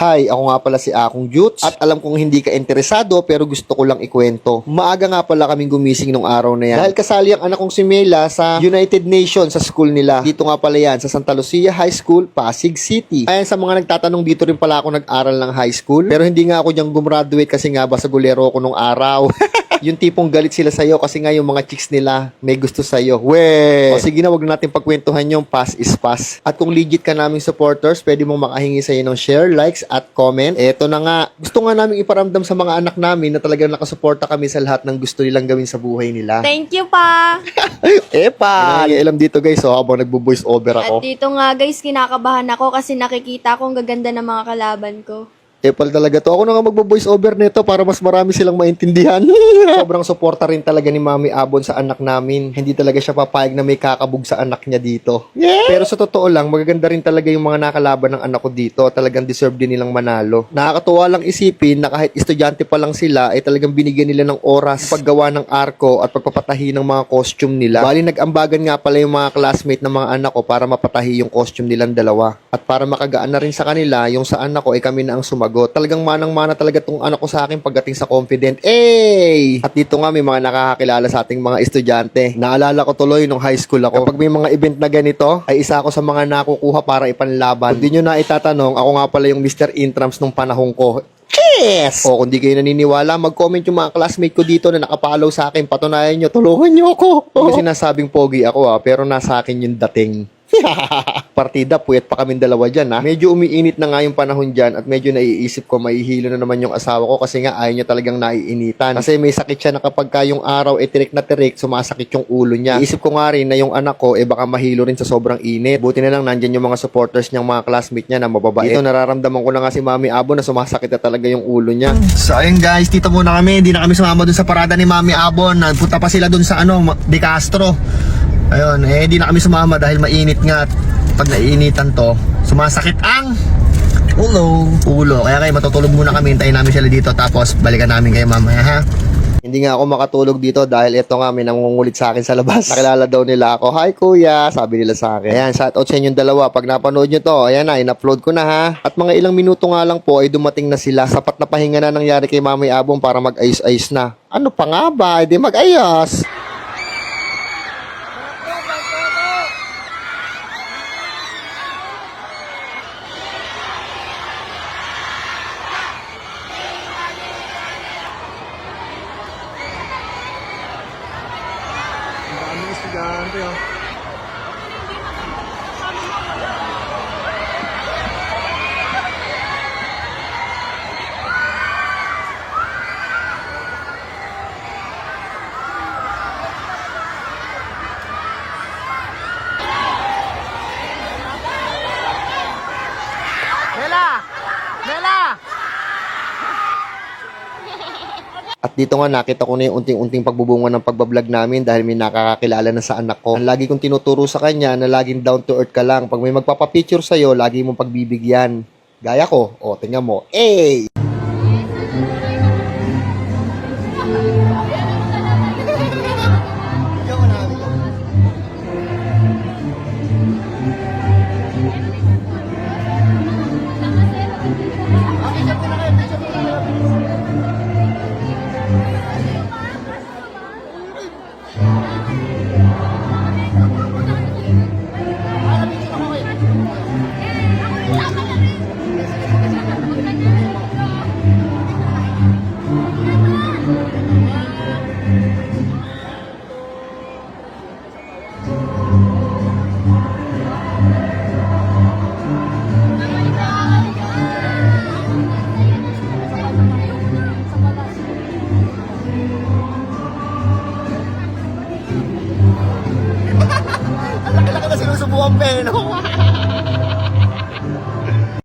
Hi, ako nga pala si Akong Jutes at alam kong hindi ka interesado pero gusto ko lang ikwento. Maaga nga pala kaming gumising nung araw na yan. Dahil kasali ang anak kong si Mela sa United Nations sa school nila. Dito nga pala yan sa Santa Lucia High School, Pasig City. Ayan sa mga nagtatanong dito rin pala ako nag-aral ng high school. Pero hindi nga ako diyang gumraduate kasi nga basagulero ako nung araw. yung tipong galit sila sa'yo kasi nga yung mga chicks nila may gusto sa'yo. We! O sige na, wag na natin pagkwentuhan yung pass is pass. At kung legit ka naming supporters, pwede mong makahingi sa'yo ng share, likes, at comment. Eto na nga. Gusto nga namin iparamdam sa mga anak namin na talagang nakasuporta kami sa lahat ng gusto nilang gawin sa buhay nila. Thank you pa! Epa! Alam dito guys, so habang nagbo-voice over At ako. dito nga guys, kinakabahan ako kasi nakikita ko ang gaganda ng mga kalaban ko. Epal talaga to. Ako na nga magbo-voice over nito para mas marami silang maintindihan. Sobrang suporta rin talaga ni Mami Abon sa anak namin. Hindi talaga siya papayag na may kakabog sa anak niya dito. Pero sa totoo lang, magaganda rin talaga yung mga nakalaban ng anak ko dito. Talagang deserve din nilang manalo. Nakakatuwa lang isipin na kahit estudyante pa lang sila, ay talagang binigyan nila ng oras paggawa ng arko at pagpapatahi ng mga costume nila. Bali, nag-ambagan nga pala yung mga classmate ng mga anak ko para mapatahi yung costume nilang dalawa. At para makagaan na rin sa kanila, yung sa anak ko ay kami na ang sumagot. Talagang manang-mana talaga tong anak ko sa akin pagdating sa confident. Ey! At dito nga may mga nakakakilala sa ating mga estudyante. Naalala ko tuloy nung high school ako. Kapag may mga event na ganito, ay isa ako sa mga nakukuha para ipanlaban. Kung di nyo na itatanong, ako nga pala yung Mr. Intrams nung panahon ko. Yes! O kung di kayo naniniwala, mag-comment yung mga classmate ko dito na nakapollow sa akin. Patunayan nyo, tulungan nyo ako. Hindi sinasabing pogi ako ah, pero nasa akin yung dating. Partida, puyat pa kami dalawa dyan ha. Medyo umiinit na nga yung panahon dyan at medyo naiisip ko mahihilo na naman yung asawa ko kasi nga ayaw niya talagang naiinitan. Kasi may sakit siya na kapag ka yung araw e tirik na tirik, sumasakit yung ulo niya. Iisip ko nga rin na yung anak ko eh baka mahilo rin sa sobrang init. Buti na lang nandyan yung mga supporters niyang mga classmate niya na mababait. Ito nararamdaman ko na nga si Mami Abo na sumasakit na talaga yung ulo niya. So ayun guys, dito muna kami. Hindi na kami sumama dun sa parada ni Mami Abon. Nagpunta pa sila dun sa ano, De Castro. Ayun, eh di na kami sumama dahil mainit nga. at Pag naiinitan to, sumasakit ang ulo. Ulo. Kaya kayo matutulog muna kami. Hintayin namin sila dito tapos balikan namin kayo mamaya ha. Hindi nga ako makatulog dito dahil ito nga may nangungulit sa akin sa labas. Nakilala daw nila ako. Hi kuya, sabi nila sa akin. Ayan, shout out sa inyong dalawa. Pag napanood nyo to, ayan na, in-upload ko na ha. At mga ilang minuto nga lang po ay dumating na sila. Sapat na pahinga na nangyari kay Mami Abong para mag-ayos-ayos na. Ano pa nga ba? Hindi mag-ayos. 对呀，回来，啦。At dito nga nakita ko na yung unting-unting pagbubunga ng pagbablog namin dahil may nakakakilala na sa anak ko. Ang lagi kong tinuturo sa kanya na laging down to earth ka lang. Pag may magpapapicture sa'yo, lagi mong pagbibigyan. Gaya ko. O, tingnan mo. Eh! Ang laki-laki